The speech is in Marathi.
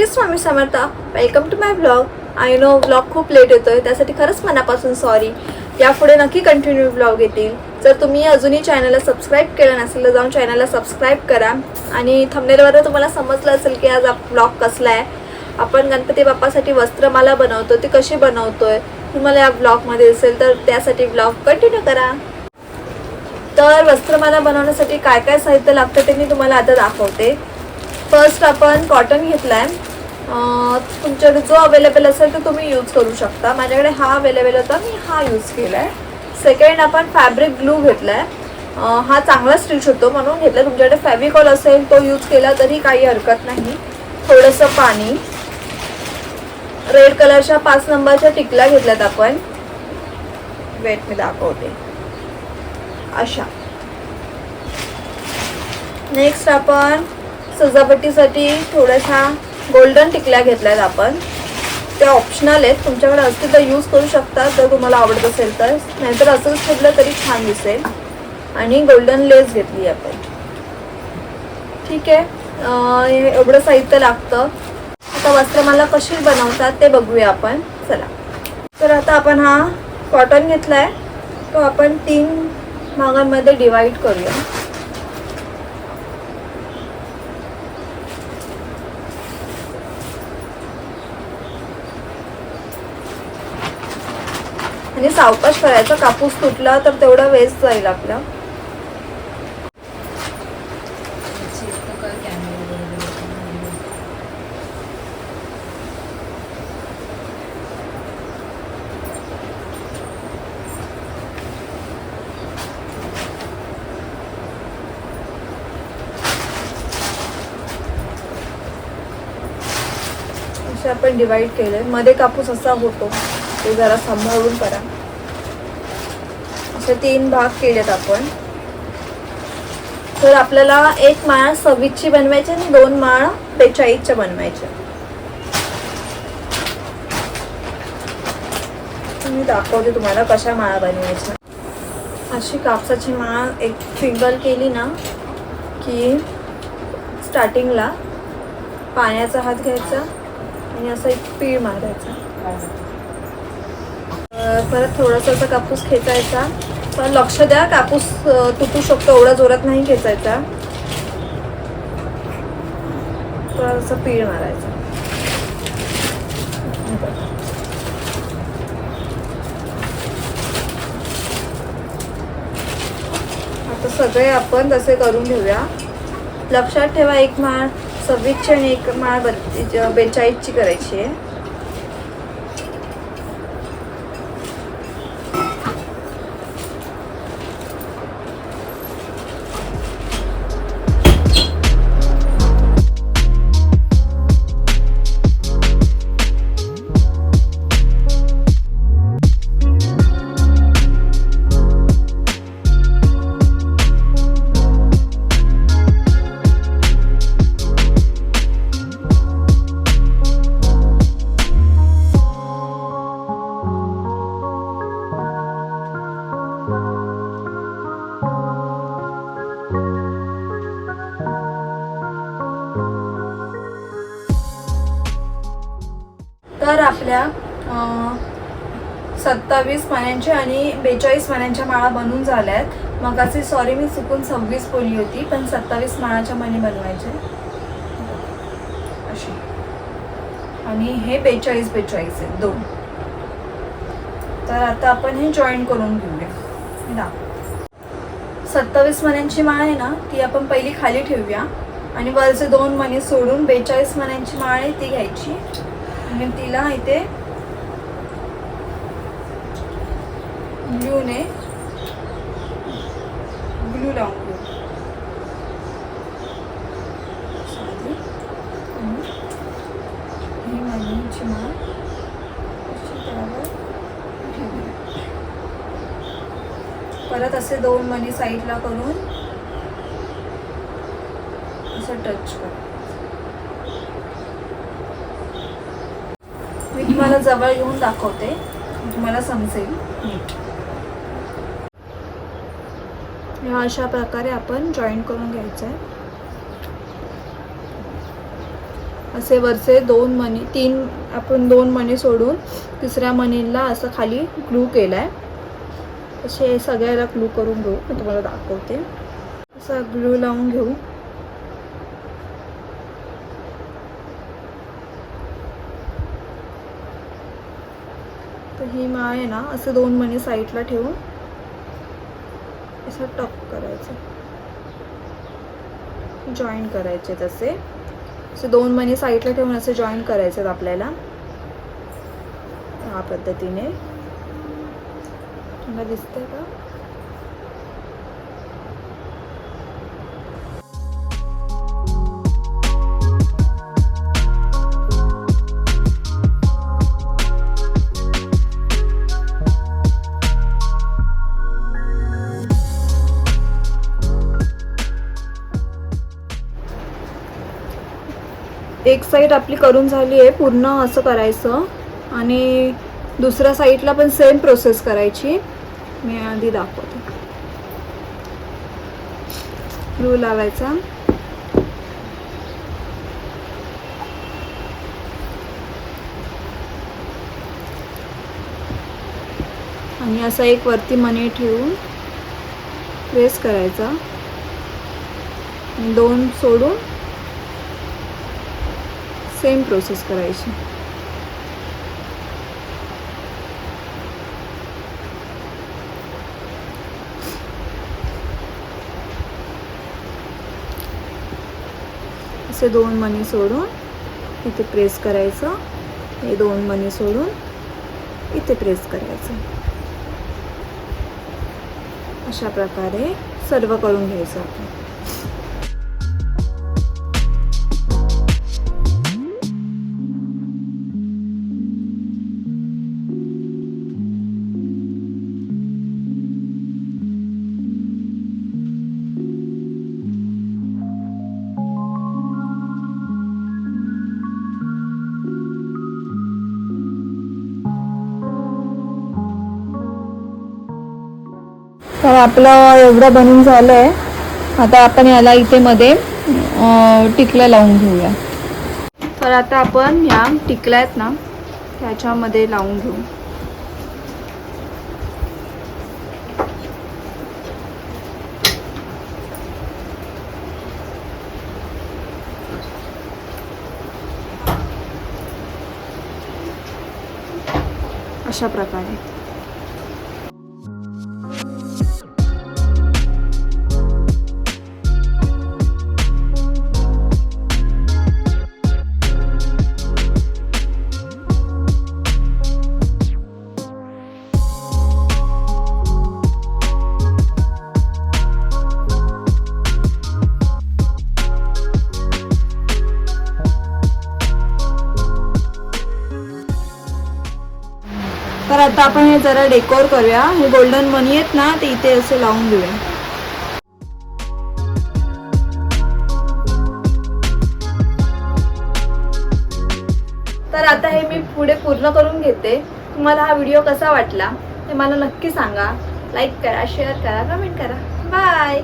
Shri Swami Samarth welcome to my blog I know blog खूप लेट येतोय त्यासाठी खरंच मनापासून सॉरी यापुढे नक्की कंटिन्यू ब्लॉग येतील. जर तुम्ही अजूनही चॅनलला सबस्क्राईब केलं नसेल तर जाऊन चॅनलला सबस्क्राईब करा. आणि थंबनेलवर तुम्हाला समजलं असेल की आज ब्लॉग कसला आहे आपण गणपती बाप्पासाठी वस्त्रमाला बनवतो ती कशी बनवतोय तुम्हाला या ब्लॉगमध्ये असेल तर त्यासाठी ब्लॉग कंटिन्यू करा. तर वस्त्रमाला बनवण्यासाठी काय काय साहित्य लागतं ते मी तुम्हाला आता दाखवते. फर्स्ट आपण कॉटन घेतला आहे तुमच्याकडे जो अवेलेबल असेल तो तुम्ही यूज करू शकता. माझ्याकडे हा अवेलेबल होता मी हा यूज केला आहे सेकंड आपण फॅब्रिक ग्लू घेतला आहे हा चांगला स्टिच होतो म्हणून घेतला तुमच्याकडे फॅविकॉल असेल तो यूज केला तरी काही हरकत नाही. थोडंसं पाणी. रेड कलरच्या पाच नंबरच्या टिकल्या घेतल्यात आपण. वेट मी दाखवते. अशा. नेक्स्ट आपण सजावटीसाठी थोड्याशा गोल्डन टिकल्या घेतल्यात आपण. त्या ऑप्शनल आहेत. तुमच्याकडे असतील तर यूज करू शकता. जर तुम्हाला आवडत असेल तर. नाहीतर असंच ठेवलं तरी छान दिसेल. आणि गोल्डन लेस घेतली आपण. ठीक आहे. एवढं साहित्य लागतं. आता वस्त्रमाला कशी बनवतात ते बघूया आपण. चला. तर आता आपण हा कॉटन घेतला आहे तो आपण तीन भागांमध्ये डिवाईड करूया. आणि सावकाश करायचा कापूस तुटला तर तेवढा वेस्ट जाईल आपला. असे आपण डिवाइड केले. मध्ये कापूस असा होतो. ते जरा सांभाळून करा. असे तीन भाग केलेत आपण. तर आपल्याला एक माळ सव्वीसची बनवायची आणि दोन माळ बेचाळीसच्या बनवायच्या. मी दाखवते तुम्हाला कशा माळा बनवायच्या. अशी कापसाची माळ एक फिंगल केली ना की स्टार्टिंगला पाण्याचा हात घ्यायचा आणि असा एक पीळ मारायचा. परत थोडासा असा कापूस खेचायचा. पण लक्ष द्या कापूस तुटू शकतो एवढा जोरात नाही खेचायचा. तर असं पीळ मारायचा. आता सगळे आपण तसे करून घेऊया. लक्षात ठेवा एक माळ सव्वीसची आणि एक माळ बत्तीस बेचाळीसची करायची आहे. तर आपल्या सत्तावीस पाण्यांच्या आणि बेचाळीस पाण्यांच्या माळा बनून झाल्या आहेत मग असे सॉरी मी चुकून सव्वीस बोलली होती पण सत्तावीस माळाच्या मणी बनवायचे. अशी. आणि हे बेचाळीस बेचाळीस आहेत दोन. तर आता आपण हे जॉईन करून घेऊया. ना सत्तावीस मण्यांची माळ आहे ना ती आपण पहिली खाली ठेवूया. आणि वरचे दोन मणी सोडून बेचाळीस मण्यांची माळ आहे ती घ्यायची. आणि तिला इथे ग्लूने ग्लू लावून घेऊ साधी. आणि ही मणीची माळ परत असे दोन मणी साईडला करून असं टच कर. तुम्हाला जवळ घेऊन दाखवते. तुम्हाला समजेल. नीट. ह्या अशा प्रकारे आपण जॉईन करून घ्यायचं आहे असे वरचे दोन मणी तीन आपण दोन मणी सोडून तिसऱ्या मणीला असं खाली ग्लू केलं आहे असे सगळ्याला ग्लू करून घेऊ मी तुम्हाला दाखवते. असं ग्लू लावून घेऊ. तर ही माळ आहे ना असे दोन मणी साईडला ठेवून असं टप करायचं. जॉईन करायचे तसे. असे दोन मणी साईडला ठेवून असे जॉईन करायचे आहेत आपल्याला. ह्या पद्धतीने. तुम्हाला दिसतंय का? साईड आपली करून झाली आहे पूर्ण असं करायचं. आणि दुसऱ्या साईडला पण सेम प्रोसेस करायची. मी आधी दाखवते. ग्लू लावायचा. आणि असा एक वरती मनी ठेवून प्रेस करायचा. दोन सोडून सेम प्रोसेस करायची. असे दोन मणी सोडून इथे प्रेस करायचं. हे दोन मणी सोडून इथे प्रेस करायचं. अशा प्रकारे सर्व करून घ्यायचं आपण. तर आपलं एवढं बनून झालं आहे आता आपण याला इथे मध्ये टिकल्या लावून घेऊया. तर आता आपण या टिकल्या आहेत ना त्याच्यामध्ये लावून घेऊ. अशा प्रकारे. तर आता आपण हे जरा डेकोर करूया. हे गोल्डन मनी आहेत ना ते इथे असे लावून घेऊया तर आता हे मी पुढे पूर्ण करून घेते. तुम्हाला हा व्हिडिओ कसा वाटला ते मला नक्की सांगा. लाईक करा शेअर करा कमेंट करा. बाय